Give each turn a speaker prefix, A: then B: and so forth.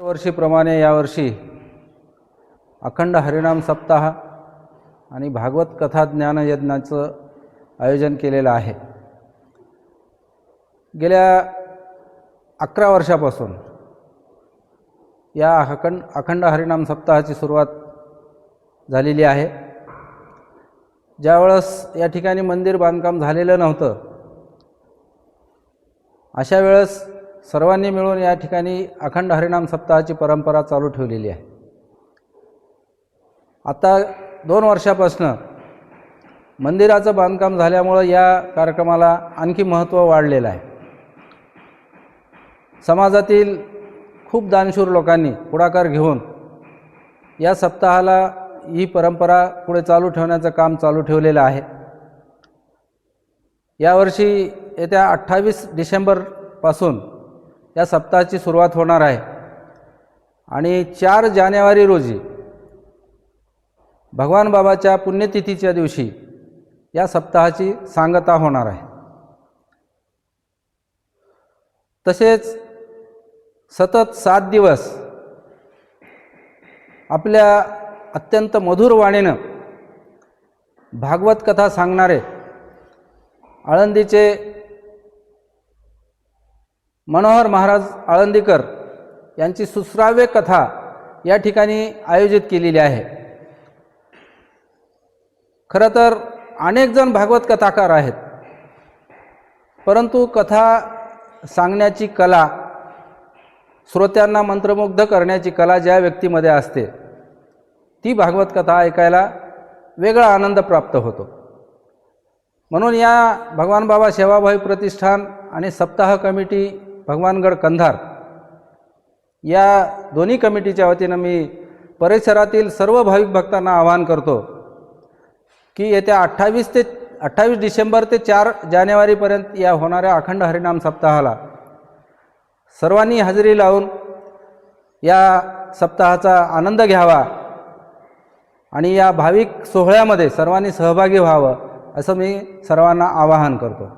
A: वर्षीप्रमाणे यावर्षी अखंड हरिनाम सप्ताह आणि भागवत कथा ज्ञानयज्ञाचं आयोजन केलेलं आहे. गेल्या अकरा वर्षापासून या अखंड अखंड हरिनाम सप्ताहाची सुरुवात झालेली आहे. ज्यावेळेस या ठिकाणी मंदिर बांधकाम झालेलं नव्हतं अशा वेळेस सर्वांनी मिळून या ठिकाणी अखंड हरिनाम सप्ताहाची परंपरा चालू ठेवलेली आहे. आता दोन वर्षापासनं मंदिराचं बांधकाम झाल्यामुळं या कार्यक्रमाला आणखी महत्त्व वाढलेलं आहे. समाजातील खूप दानशूर लोकांनी पुढाकार घेऊन या सप्ताहाला ही परंपरा पुढे चालू ठेवण्याचं काम चालू ठेवलेलं आहे. यावर्षी येत्या अठ्ठावीस डिसेंबरपासून या सप्ताहाची सुरुवात होणार आहे. आणि चार जानेवारी रोजी भगवान बाबाच्या पुण्यतिथीच्या दिवशी या सप्ताहाची सांगता होणार आहे. तसेच सतत सात दिवस आपल्या अत्यंत मधुर वाणीनं भागवत कथा सांगणारे आळंदीचे मनोहर महाराज आळंदीकर यांची सुश्राव्य कथा या ठिकाणी आयोजित केलेली आहे. खरं तर अनेकजण भागवत कथाकार आहेत. परंतु कथा सांगण्याची कला श्रोत्यांना मंत्रमुग्ध करण्याची कला ज्या व्यक्तीमध्ये असते ती भागवत कथा ऐकायला वेगळा आनंद प्राप्त होतो. म्हणून या भगवान बाबा सेवाभावी प्रतिष्ठान आणि सप्ताह कमिटी भगवानगड कंधार. या दोन्ही कमिटीच्या वतीनं मी परिसरातील सर्व भाविक भक्तांना आवाहन करतो की येत्या अठ्ठावीस ते अठ्ठावीस डिसेंबर ते चार जानेवारीपर्यंत या होणाऱ्या अखंड हरिनाम सप्ताहाला सर्वांनी हजेरी लावून या सप्ताहाचा आनंद घ्यावा आणि या भाविक सोहळ्यामध्ये सर्वांनी सहभागी व्हावं असं मी सर्वांना आवाहन करतो.